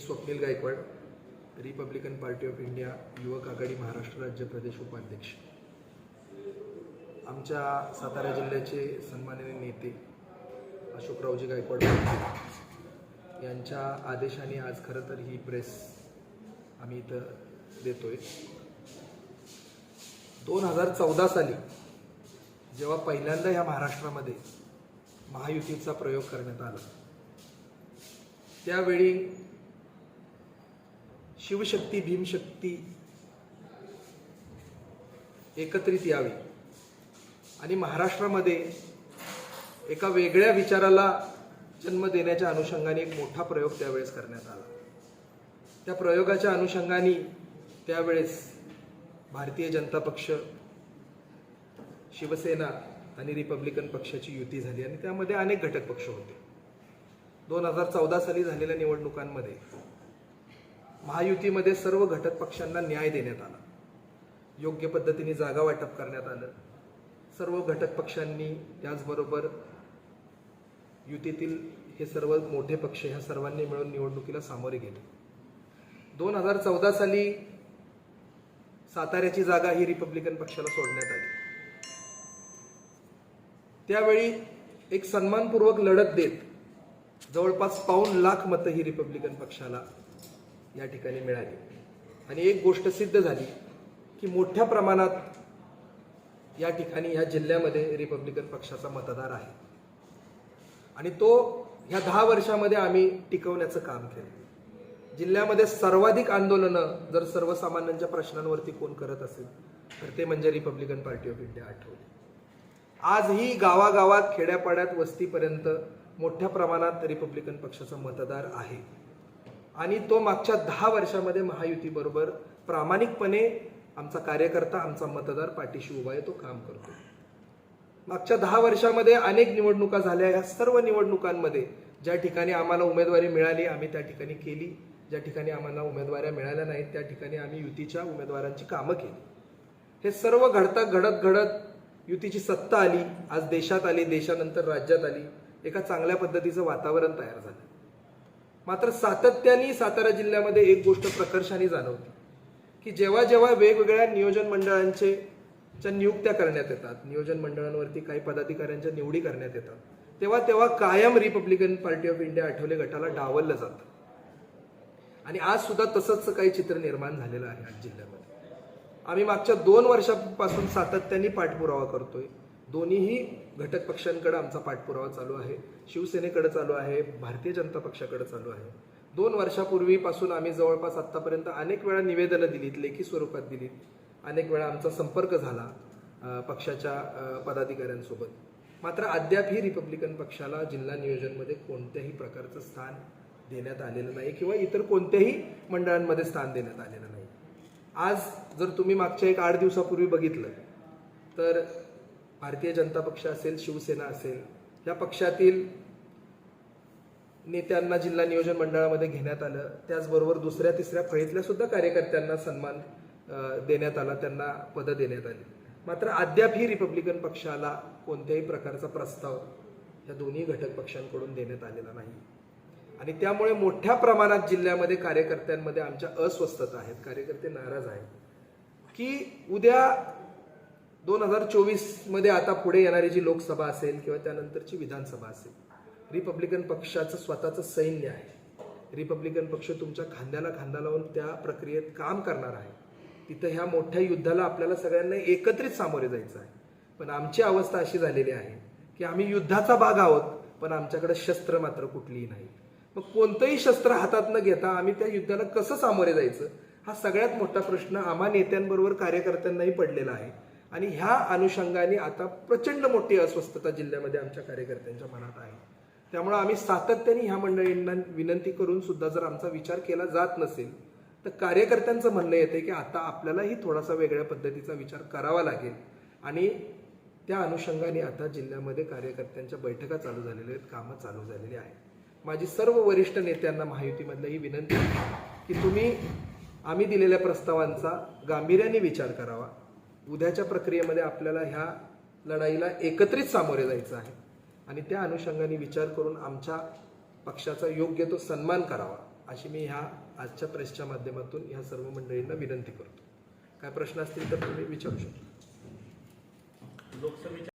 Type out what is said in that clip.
Swapnil Gaikwad Republican party of India युवक आघाडी महाराष्ट्र राज्य प्रदेश उपाध्यक्ष. आमच्या सातारा जिल्ह्याचे सन्माननीय नेते अशोकरावजी गायकवाड यांच्या आदेशाने आज खरं तर ही प्रेस आम्ही इथं देतोय. दोन हजार चौदा साली जेव्हा पहिल्यांदा या महाराष्ट्रामध्ये महायुतीचा प्रयोग करण्यात आला त्यावेळी शिवशक्ती भीमशक्ती एकत्रित यावी. आणि महाराष्ट्रामध्ये एका वेगळ्या विचाराला जन्म देण्याच्या अनुषंगाने एक मोठा प्रयोग त्यावेळेस करण्यात आला. त्या प्रयोगाच्या अनुषंगाने त्यावेळेस भारतीय जनता पक्ष शिवसेना आणि रिपब्लिकन पक्षाची युती झाली आणि त्यामध्ये अनेक घटक पक्ष होते. दोन हजार चौदा साली झालेल्या निवडणुकांमध्ये महायुतीमध्ये सर्व घटक पक्षांना न्याय देण्यात आला. योग्य पद्धतीने जागा वाटप करण्यात आलं. सर्व घटक पक्षांनी त्याचबरोबर युतीतील हे सर्व मोठे पक्ष ह्या सर्वांनी मिळून निवडणुकीला सामोरे गेले. दोन हजार चौदा साली साताऱ्याची जागा ही रिपब्लिकन पक्षाला सोडण्यात आली. त्यावेळी एक सन्मानपूर्वक लढत देत जवळपास पाऊन लाख मतं ही रिपब्लिकन पक्षाला या ठिकाणी मिळाली. आणि एक गोष्ट सिद्ध झाली की मोठ्या प्रमाणात या ठिकाणी या जिल्ह्यामध्ये रिपब्लिकन पक्षाचा मतदार आहे. आणि तो ह्या दहा वर्षामध्ये आम्ही टिकवण्याचं काम केलं. जिल्ह्यामध्ये सर्वाधिक आंदोलनं जर सर्वसामान्यांच्या प्रश्नांवरती कोण करत असेल तर ते म्हणजे Republican party of India Athawale. आजही गावागावात खेड्यापाड्यात वस्तीपर्यंत मोठ्या प्रमाणात रिपब्लिकन पक्षाचा मतदार आहे. आणि तो मागच्या दहा वर्षामध्ये महायुतीबरोबर प्रामाणिकपणे आमचा कार्यकर्ता आमचा मतदार पाठीशी उभा आहे तो काम करतो मागच्या दहा वर्षामध्ये अनेक निवडणुका झाल्या. या सर्व निवडणुकांमध्ये ज्या ठिकाणी आम्हाला उमेदवारी मिळाली आम्ही त्या ठिकाणी केली. ज्या ठिकाणी आम्हाला उमेदवाऱ्या मिळाल्या नाहीत त्या ठिकाणी आम्ही युतीच्या उमेदवारांची कामं केली. हे सर्व घडता घडत घडत युतीची सत्ता आली. आज देशात आली देशानंतर राज्यात आली. एका चांगल्या पद्धतीचं वातावरण तयार झालं. मात्र सातत्याने सातारा जिल्ह्यामध्ये एक गोष्ट प्रकर्षाने जाणवते की जेव्हा जेव्हा वेगवेगळ्या नियोजन मंडळांचे च्या नियुक्त्या करण्यात येतात नियोजन मंडळांवरती काही पदाधिकाऱ्यांच्या निवडी करण्यात येतात तेव्हा तेव्हा कायम Republican party of India Athawale गटाला डावललं जातं. आणि आज सुद्धा तसंच काही चित्र निर्माण झालेलं आहे आज जिल्ह्यामध्ये. आम्ही मागच्या दोन वर्षापासून सातत्याने पाठपुरावा करतोय. दोन्हीही घटक पक्षांकडे आमचा पाठपुरावा चालू आहे. शिवसेनेकडे चालू आहे भारतीय जनता पक्षाकडे चालू आहे. दोन वर्षापूर्वीपासून आम्ही जवळपास आत्तापर्यंत अनेक वेळा निवेदनं दिलीत लेखी स्वरूपात दिलीत. अनेक वेळा आमचा संपर्क झाला पक्षाच्या पदाधिकाऱ्यांसोबत. मात्र अद्यापही रिपब्लिकन पक्षाला जिल्हा नियोजनमध्ये कोणत्याही प्रकारचं स्थान देण्यात आलेलं नाही किंवा इतर कोणत्याही मंडळांमध्ये स्थान देण्यात आलेलं नाही. आज जर तुम्ही मागच्या एक आठ दिवसापूर्वी बघितलं तर भारतीय जनता पक्ष असेल शिवसेना असेल या पक्षातील नेत्यांना जिल्हा नियोजन मंडळामध्ये घेण्यात आलं. त्याचबरोबर दुसऱ्या तिसऱ्या फळीतल्या सुद्धा कार्यकर्त्यांना सन्मान देण्यात आला त्यांना पदं देण्यात आली. मात्र अद्यापही रिपब्लिकन पक्षाला कोणत्याही प्रकारचा प्रस्ताव या दोन्ही घटक पक्षांकडून देण्यात आलेला नाही. आणि त्यामुळे मोठ्या प्रमाणात जिल्ह्यामध्ये कार्यकर्त्यांमध्ये आमच्या अस्वस्थता आहेत. कार्यकर्ते नाराज आहेत. की उद्या दोन हजार चोवीसमध्ये आता पुढे येणारी जी लोकसभा असेल किंवा त्यानंतरची विधानसभा असेल रिपब्लिकन पक्षाचं स्वतःचं सैन्य आहे. रिपब्लिकन पक्ष तुमच्या खांद्याला खांदा लावून त्या प्रक्रियेत काम करणार आहे. तिथं ह्या मोठ्या युद्धाला आपल्याला सगळ्यांना एकत्रित सामोरे जायचं आहे. पण आमची अवस्था अशी झालेली आहे की आम्ही युद्धाचा भाग आहोत पण आमच्याकडे शस्त्र मात्र कुठलीही नाही. मग कोणतंही शस्त्र हातात न घेता आम्ही त्या युद्धाला कसं सामोरे जायचं? हा सगळ्यात मोठा प्रश्न आम्हा नेत्यांबरोबर कार्यकर्त्यांनाही पडलेला आहे. आणि ह्या अनुषंगाने आता प्रचंड मोठी अस्वस्थता जिल्ह्यामध्ये आमच्या कार्यकर्त्यांच्या मनात आहे. त्यामुळे आम्ही सातत्याने ह्या मंडळींना विनंती करून सुद्धा जर आमचा विचार केला जात नसेल तर कार्यकर्त्यांचं म्हणणं येते की आता आपल्यालाही थोडासा वेगळ्या पद्धतीचा विचार करावा लागेल. आणि त्या अनुषंगाने आता जिल्ह्यामध्ये कार्यकर्त्यांच्या बैठका चालू झालेल्या आहेत कामं चालू झालेली आहेत. माझी सर्व वरिष्ठ नेत्यांना महायुतीमधलं ही विनंती आहे की तुम्ही आम्ही दिलेल्या प्रस्तावांचा गांभीर्याने विचार करावा. उद्याच्या प्रक्रियेमध्ये आपल्याला ह्या लढाईला एकत्रित सामोरे जायचं आहे. आणि त्या अनुषंगाने विचार करून आमच्या पक्षाचा योग्य तो सन्मान करावा अशी मी ह्या आजच्या प्रेसच्या माध्यमातून ह्या सर्व मंडळींना विनंती करतो. काय प्रश्न असतील तर तुम्ही विचारू शकता. लोकसभेच्या